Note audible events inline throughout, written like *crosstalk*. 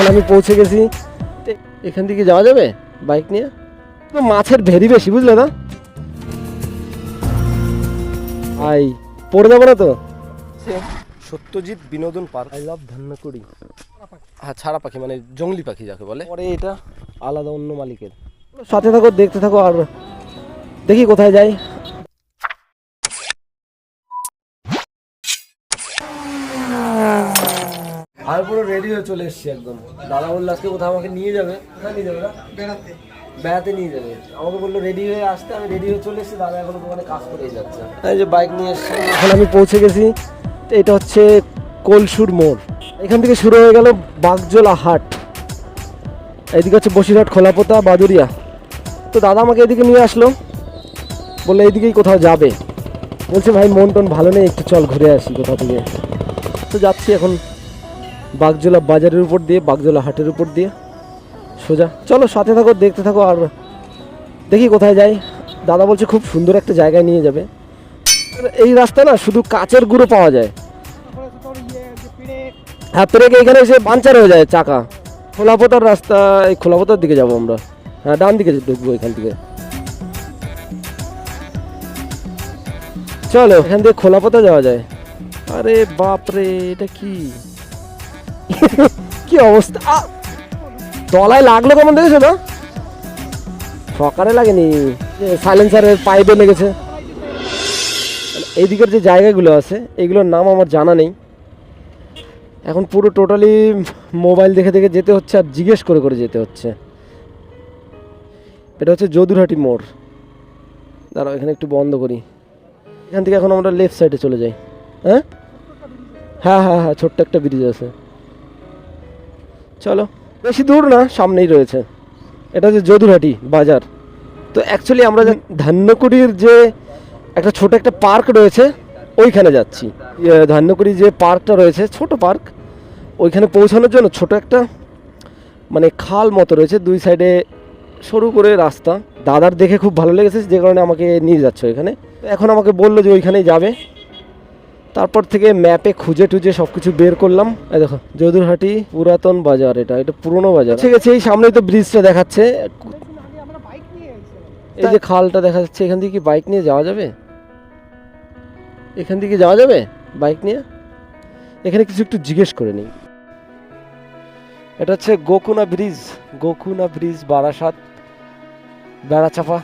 এখন আমি পৌঁছে গেছি। এখান থেকে যাওয়া যাবে? বাইক নিয়ে? তো মাছের ভেরি বেশি বুঝলে না? আই পড়ে যাব না তো? সত্যজিৎ বিনোদন পার্ক। আই লাভ ধান্নাকুড়ি হ্যাঁ ছাড়া পাখি মানে জঙ্গলি পাখি যাকে বলে। পরে এটা আলাদা অন্য মালিকের। সাথে থাকো দেখতে থাকো আর দেখি কোথায় যাই। আমি পুরো রেডি হয়ে চলে এসেছি একদম। দাদা বলল আজকে কোথাও আমাকে নিয়ে যাবে। কোথায় নিয়ে যাবে না বেড়াতে। বেড়াতে নিয়ে যাবে। আমাকে বলল রেডি হয়ে আসতে। আমি রেডি হয়ে চলে এসেছি। দাদা এখন ওখানে কাজ করেই যাচ্ছে। এই যে বাইক নিয়ে এসেছি। এখন আমি পৌঁছে গেছি। তো এটা হচ্ছে কলসুর মোড়। এখান থেকে শুরু হয়ে গেল বাগজোলা হাট। এইদিকে হচ্ছে বসিরহাট খোলাপোতা বাদুরিয়া তো দাদা আমাকে এদিকে নিয়ে আসলো। বলল এইদিকেই কোথাও যাবে। বলছে ভাই মন টন ভালো নেই। একটু চল ঘুরে আসি কোথাও থেকে। তো যাচ্ছি এখন। বাগজোলা বাজারের উপর দিয়ে, বাগজোলা হাটের উপর দিয়ে। সোজা। চলো সাথে থাকো, দেখতে থাকো আর দেখি কোথায় যাই। দাদা বলছে খুব সুন্দর একটা জায়গায় নিয়ে যাবে। এই রাস্তা না শুধু কাচের গুঁড়ো পাওয়া যায়। হ্যাঁ পেরেকে এখানে এসে পাঞ্চার হয়ে যায়, চাকা। খোলাপোতার রাস্তা, এই খোলাপোতার দিকে যাব আমরা। হ্যাঁ ডান দিকে ঢুকবো এখান থেকে। চলো, এখান থেকে খোলাপোতা যাওয়া যায়। আরে বাপরে, এটা কি? কি অবস্থা! তলায় লাগল কেমন দেখেছ না? সকালে লাগেনি। সাইলেন্সারের পাইপে লেগেছে। এইদিকের যে জায়গাগুলো আছে, এগুলোর নাম আমার জানা নেই। এখন পুরো টোটালি মোবাইল দেখে দেখে যেতে হচ্ছে আর জিজ্ঞেস করে করে যেতে হচ্ছে। এটা হচ্ছে যদুরহাটি মোড়। দাঁড়াও, এখানে একটু বন্ধ করি। এখান থেকে এখন আমরা লেফট সাইডে চলে যাই। হ্যাঁ? হ্যাঁ হ্যাঁ হ্যাঁ ছোট্ট একটা ব্রিজ আছে। চলো। বেশি দূর না সামনেই রয়েছে। এটা হচ্ছে যদুরহাটি বাজার। তো অ্যাকচুয়ালি আমরা যে ধান্যকুড়ির যে একটা ছোট একটা পার্ক রয়েছে ওইখানে যাচ্ছি। ইয়ে, ধান্যকুড়ি যে পার্কটা রয়েছে ছোট পার্ক ওইখানে পৌঁছানোর জন্য ছোট একটা মানে খাল মতো রয়েছে দুই সাইডে সরু করে রাস্তা। দাদার দেখে খুব ভালো লেগেছে যে কারণে আমাকে নিয়ে যাচ্ছে ওইখানে। এখন আমাকে বলল যে ওইখানেই যাবে। তারপর থেকে ম্যাপে খুঁজে টুজে সব কিছু বের করলাম। এই দেখো যদুরহাটি পুরাতন বাজার এটা এটা পুরনো বাজার। ঠিক আছে এই সামনেই তো ব্রিজটা দেখাচ্ছে। এই যে খালটা দেখা যাচ্ছে এখান থেকে কি বাইক নিয়ে যাওয়া যাবে? এখান থেকে যাওয়া যাবে বাইক নিয়ে? এখানে কিছু একটু জিজ্ঞেস করে নিই। এটা হচ্ছে গোকুনা ব্রিজ গোকুনা ব্রিজ বারাসাত বেড়াচাপা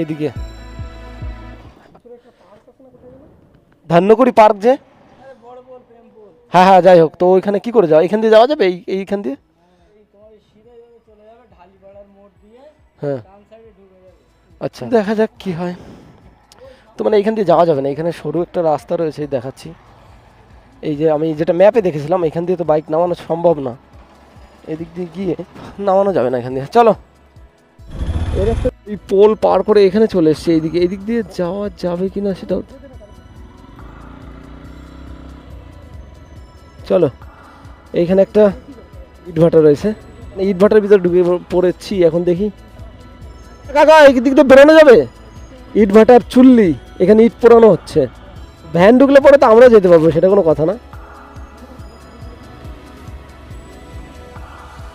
এইদিকে। ধান্যকুড়ি পার্ক যে? হ্যাঁ হ্যাঁ যাই হোক, তো ওইখানে কি করে যাওয়া? এখান দিয়ে যাওয়া যাবে এই, এইখান দিয়ে? হ্যাঁ। আচ্ছা দেখা যাক কি হয়। তো মানে এখান দিয়ে যাওয়া যাবে না, এখানে সরু একটা রাস্তা রয়েছে দেখাচ্ছি। এই যে আমি যেটা ম্যাপে দেখেছিলাম, এখান দিয়ে তো বাইক নামানো সম্ভব না। এদিক দিয়ে গিয়ে নামানো যাবে না এখান দিয়ে। চলো। এই পোল পার করে এখানে চলে এসছে, এইদিকে এদিক দিয়ে যাওয়া যাবে কিনা সেটাও চলো, এইখানে একটা ইট ভাটা রয়েছে ইট ভাটার ভিতরে ঢুকে পড়েছি, এখন দেখি। কাকা, এই দিক দিয়ে বেরোনো যাবে? ইট ভাটার চুল্লি, এখানে ইট পোড়ানো হচ্ছে। ভ্যান ঢুকলে পরে তো আমরা যেতে পারব, সেটা কোনো কথা না।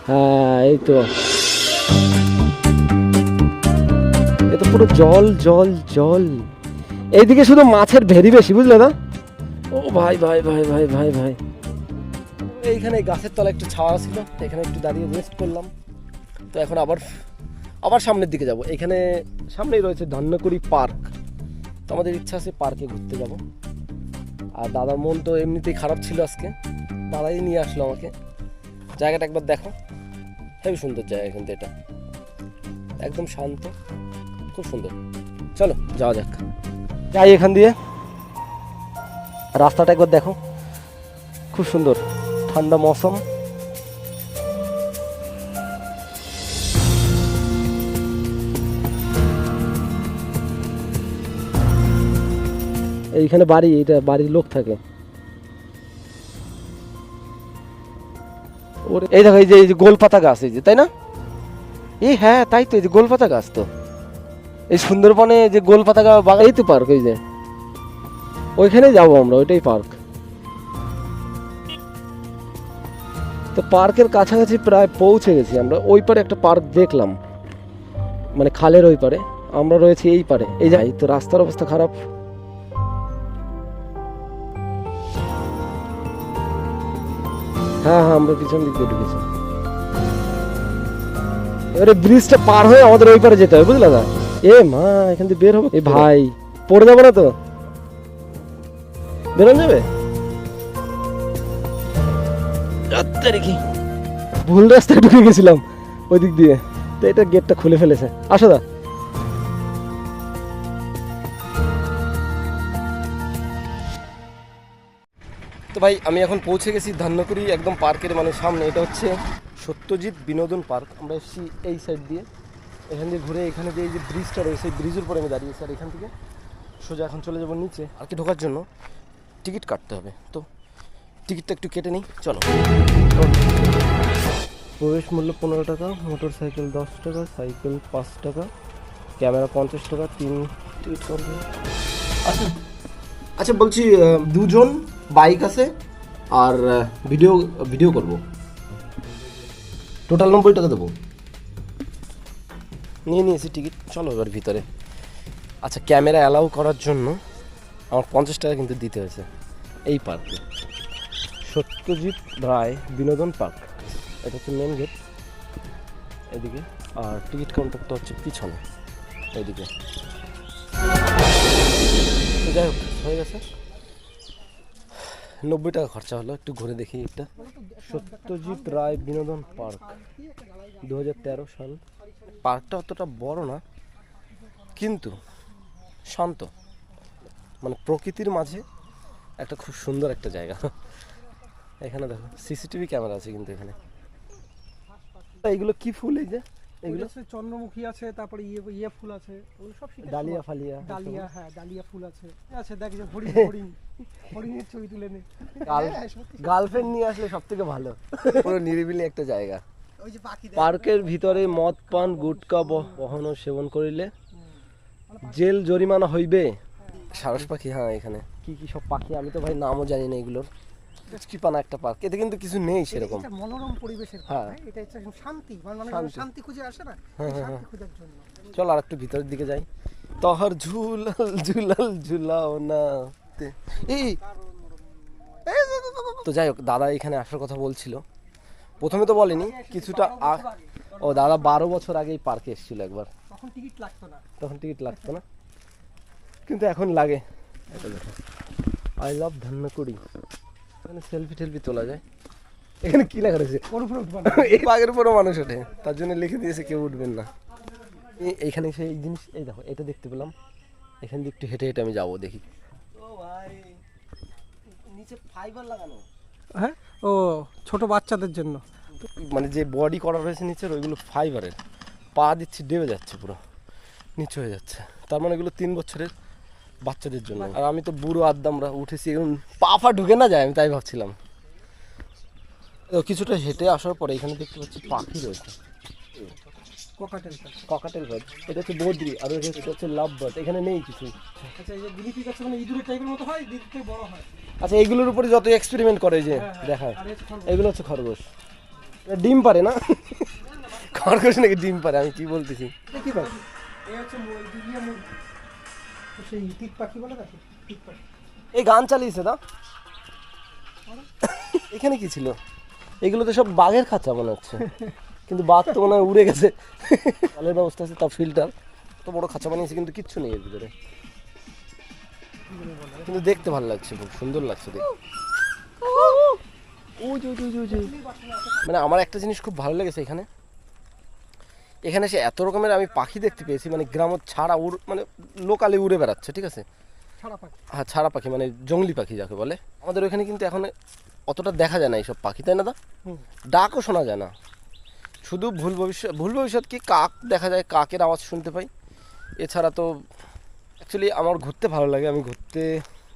হ্যাঁ এই তো। এ তো পুরো জল জল জল। এইদিকে শুধু মাছের ভেরি বেশি, বুঝলে না? ও ভাই ভাই ভাই ভাই ভাই ভাই। এইখানে গাছের তলায় একটু ছাওয়া ছিল, এখানে একটু দাঁড়িয়ে রেস্ট করলাম। তো এখন আবার আবার সামনের দিকে যাব। এখানে সামনেই রয়েছে ধন্যকুড়ি পার্ক। তো আমাদের ইচ্ছা আছে পার্কে ঘুরতে যাব। আর দাদার মন তো এমনিতেই খারাপ ছিল আজকে। দাদাই নিয়ে আসলো আমাকে। জায়গাটা একবার দেখো। হেবি সুন্দর জায়গা কিন্তু এটা। একদম শান্ত, খুব সুন্দর। চলো, যাওয়া যাক। যাই এখান দিয়ে। রাস্তাটা একবার দেখো। খুব সুন্দর। ঠান্ডা মৌসুম। এইখানে বাড়ি, এটা বাড়ির লোক থাকে। এই দেখো, এই যে এই যে গোলপাতা গাছ, এই যে, তাই না? এই হ্যাঁ তাই তো, এই যে গোলপাতা গাছ তো। এই সুন্দরবনে যে গোলপাতা গাছ এই তো পার্ক ওই যে। ওইখানেই যাব আমরা, ওইটাই পার্ক। তো পার্কের কাছাকাছি প্রায় পৌঁছে গেছি আমরা। ওই পারে একটা পার্ক দেখলাম। মানে খালের ওই পারে। আমরা রয়েছি এই পারে। এই যাই তো রাস্তার অবস্থা খারাপ। হ্যাঁ হ্যাঁ আমরা পিছন দিক দিয়ে ঢুকেছি। এবারে ব্রিজটা পার হয়ে আমাদের ওই পারে যেতে হবে, বুঝলে না এ মা, এখান থেকে বের হবে। এ ভাই, পড়ে যাব না তো? বেরোন যাবে? ভুল রাস্তায় ঢুকে গেছিলাম ওই দিক দিয়ে। তো এটা গেটটা খুলে ফেলেছে। আসো দা। তো ভাই আমি এখন পৌঁছে গেছি ধান্যকুড়ি একদম পার্কের মানে সামনে। এটা হচ্ছে সত্যজিৎ বিনোদন পার্ক। আমরা এসেছি এই সাইড দিয়ে। এখান দিয়ে ঘুরে এখানে যে এই যে ব্রিজটা রয়েছে এই ব্রিজের উপরে আমি দাঁড়িয়েছি। আর এখান থেকে সোজা এখন চলে যাব নিচে। আর কি ঢোকার জন্য? টিকিট কাটতে হবে। তো টিকিটটা একটু কেটে নিই চলো। প্রবেশ মূল্য পনেরো টাকা মোটর সাইকেল দশ টাকা সাইকেল পাঁচ টাকা ক্যামেরা পঞ্চাশ টাকা তিন টিকিট আচ্ছা আচ্ছা বলছি দুজন বাইক আছে আর ভিডিও ভিডিও করব। টোটাল নব্বই টাকা দেবো। নিয়ে নিয়েছি টিকিট চলো এবার ভিতরে। আচ্ছা ক্যামেরা অ্যালাউ করার জন্য আমার পঞ্চাশ টাকা কিন্তু দিতে হয়েছে। এই পার্কে সত্যজিৎ রায়, বিনোদন পার্ক। এটা হচ্ছে মেন গেট এদিকে। আর টিকিট কাউন্টারটা হচ্ছে পিছনে। এদিকে। যাই হোক, হয়ে গেছে। নব্বই টাকা খরচা হলো। একটু ঘুরে দেখি এটা। সত্যজিৎ রায়, বিনোদন পার্ক। দু হাজার তেরো সাল। পার্কটা অতটা বড় না। কিন্তু শান্ত। মানে প্রকৃতির মাঝে একটা খুব সুন্দর একটা জায়গা। এখানে দেখো সিসিটিভি ক্যামেরা আছে কিন্তু এখানে। এইগুলো কি ফুল এই যে? এগুলো? এগুলো চন্দ্রমুখী আছে তারপরে ইয়ে ইয়ে ফুল আছে ওগুলো সব শীতের ডালিয়া ফালিয়া ডালিয়া হ্যাঁ ডালিয়া ফুল আছে। আছে দেখ যে হরিণ *laughs* হরিণ হরিণের ছবি তুলে নে। হ্যাঁ, গার্লফ্রেন্ড নিয়ে আসলে সব থেকে ভালো। পুরো নিরিবিলি একটা জায়গা। ওই যে পাখি পার্কের ভিতরে মদ পান গুটকা বহন ও সেবন করিলে। জেল জরিমানা হইবে? সারস পাখি হ্যাঁ এখানে। কি কি সব পাখি? আমি তো ভাই নামও জানি না এগুলোর। পুচকিপানা একটা পার্ক এতে কিন্তু কিছু নেই সেরকম। মনোরম পরিবেশের হ্যাঁ। এটা হচ্ছে শান্তি। মানে শান্তি। খুঁজে আসে না? হ্যাঁ, হ্যাঁ, শান্তি খোঁজার জন্য। চল আর একটু ভিতরের দিকে যাই। তহর ঝুলাল ঝুলাল ঝুলাও না এই তো যাই হোক দাদা এখানে আসার কথা বলছিল। প্রথমে তো বলেনি কিছুটা ও দাদা বারো বছর আগে এই পার্কে এসেছিল একবার। তখন টিকিট লাগতো না। তখন টিকিট লাগতো না। কিন্তু এখন লাগে। I love Dhanyakuria. এখানে সেলফি টেলফি তোলা যায়। এখানে কি লেখা রয়েছে? এই বাঘের উপরও মানুষ ওঠে। তার জন্য লিখে দিয়েছে কেউ উঠবেন না। এই- এইখানে সেই জিনিস এই দেখো এটা দেখতে পেলাম। এখান দিয়ে একটু হেঁটে হেঁটে আমি যাব দেখি। ও ভাই নিচে ফাইবার লাগানো। হ্যাঁ? ও ছোট বাচ্চাদের জন্য। মানে যে বডি করা রয়েছে নিচের ওইগুলো ফাইবারের পা দিচ্ছি ডেবে যাচ্ছে পুরো। নিচু হয়ে যাচ্ছে। তার মানে এগুলো তিন বছরের বাচ্চাদের জন্য। আর আমি তো বুড়ো আদ্দামরা উঠেছি এখন পা ফা ঢুকে না যায় আমি তাই ভাবছিলাম। তো কিছুটা হেঁটে আসার পরে এখানে দেখতে পাচ্ছি পাখি রয়েছে। কোকাটেলটা ককাটেল বার্ড এটা হচ্ছে বদ্রি আর এটা এটা হচ্ছে লাভ বার্ড এখানে নেই কিছু। আচ্ছা এই যে গিনিপিগ আছে মানে ইঁদুরের টাইপের মতো হয়? ইঁদুর থেকে বড় হয়? আচ্ছা এইগুলোর উপরে যত এক্সপেরিমেন্ট করে যে হচ্ছে খরগোশ। এগুলো হচ্ছে খরগোশ। ডিম পারে না? খরগোশ নাকি ডিম পারে আমি কি বলতেছি? কি পাখি এই হচ্ছে সেই টিক পাখি বলে তাকে টিক পাখি। এই গান চালিয়েছে না? এখানে কি ছিল? এগুলো তো সব বাঘের খাঁচা মনে হচ্ছে কিন্তু বাঘ তো মনে হয় উড়ে গেছে। জলের ব্যবস্থা আছে তাও ফিল্টার তো বড় খাঁচা বানিয়েছে কিন্তু কিচ্ছু নেই এর ভিতরে। কিন্তু দেখতে ভালো লাগছে খুব সুন্দর লাগছে দেখতে। মানে আমার একটা জিনিস খুব ভালো লেগেছে এখানে। এখানে সে এত রকমের আমি পাখি দেখতে পেয়েছি মানে গ্রাম ছাড়া উড় মানে লোকালে উড়ে বেড়াচ্ছে ঠিক আছে? হ্যাঁ ছাড়া পাখি মানে জঙ্গলি পাখি যাকে বলে। আমাদের ওখানে কিন্তু এখন অতটা দেখা যায় না এইসব পাখি তাই না দা? ডাকও শোনা যায় না। শুধু ভুল ভবিষ্যৎ ভুল ভবিষ্যৎ কি কাক দেখা যায় কাকের আওয়াজ শুনতে পাই? এছাড়া তো অ্যাকচুয়ালি আমার ঘুরতে ভালো লাগে আমি ঘুরতে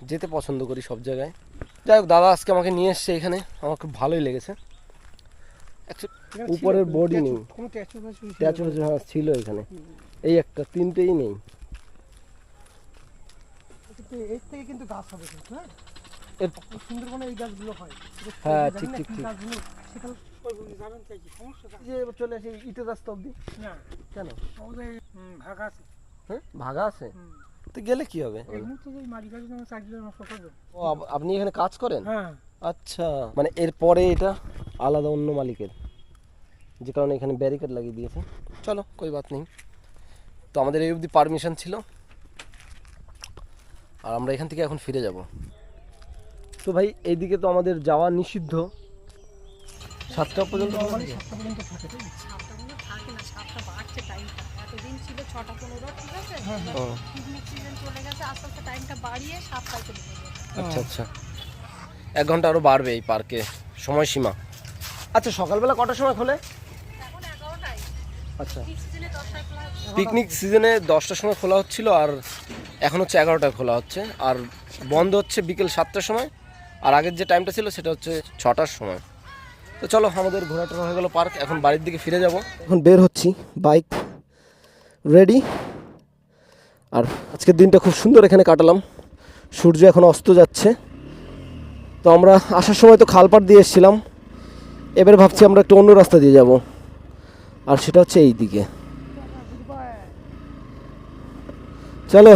যেতে পছন্দ করি সব জায়গায়। যাই হোক দাদা আজকে আমাকে নিয়ে এসছে এখানে আমার খুব ভালোই লেগেছে। ছিল উপরের statue- নেই। ট্যাচু ফ্যাচু হ্যাঁ ছিল এখানে। এই একটা তিনটেই নেই। এর থেকে কিন্তু গাছ হবে কিন্তু হ্যাঁ? এর- সুন্দরবনে এই গাছগুলো হয়। হ্যাঁ, ঠিক, ঠিক, ঠিক। গাছগুলো সেটা ওই বন্ধু যাবেন তাই কি সমস্যা যে চলে আসি ইটে রাস্তা অব্দি না। কেন? আমাদের ভাগ আছে। হ্যাঁ? ভাগা আছে? তো গেলে কি হবে? ও আপনি এখানে কাজ করেন? হ্যাঁ। আচ্ছা। মানে এরপরে এটা আলাদা অন্য মালিকের? যে কারণে এখানে ব্যারিকেড লাগিয়ে দিয়েছে। চলো কই বাত নেই। তো আমাদের এই অবধি পারমিশন ছিল। আর আমরা এখান থেকে এখন ফিরে যাব। তো ভাই এইদিকে তো আমাদের যাওয়া নিষিদ্ধ। সাতটা পর্যন্ত খোলা থাকে? সাতটা পর্যন্ত থাকে তাই? সাতটা কিন্তু থাকে না সাতটা বাড়ছে টাইমটা এতদিন ছিল ছটা পনেরো ঠিক আছে? ও, পিকনিক সিজন চলে গেছে আস্তে আস্তে টাইমটা বাড়িয়ে সাতটায় চলে যাবে আচ্ছা আচ্ছা। এক ঘণ্টা আরও বাড়বে এই পার্কে সময়সীমা। আচ্ছা সকালবেলা কটার সময় খোলে? আচ্ছা। পিকনিক সিজনে দশটার সময় খোলা হচ্ছিল আর এখন হচ্ছে এগারোটায় খোলা হচ্ছে। আর বন্ধ হচ্ছে বিকেল সাতটার সময়। আর আগের যে টাইমটা ছিল সেটা হচ্ছে ছটার সময়। তো চলো আমাদের ঘোরাটা হয়ে গেল পার্ক। এখন বাড়ির দিকে ফিরে যাব। এখন বের হচ্ছি বাইক রেডি। আর আজকের দিনটা খুব সুন্দর এখানে কাটালাম। সূর্য এখন অস্ত যাচ্ছে। তো আমরা আসার সময় তো খালপাড় দিয়ে এসেছিলাম। এবারে ভাবছি আমরা একটু অন্য রাস্তা দিয়ে যাব। আর সেটা হচ্ছে এই দিকে চলো।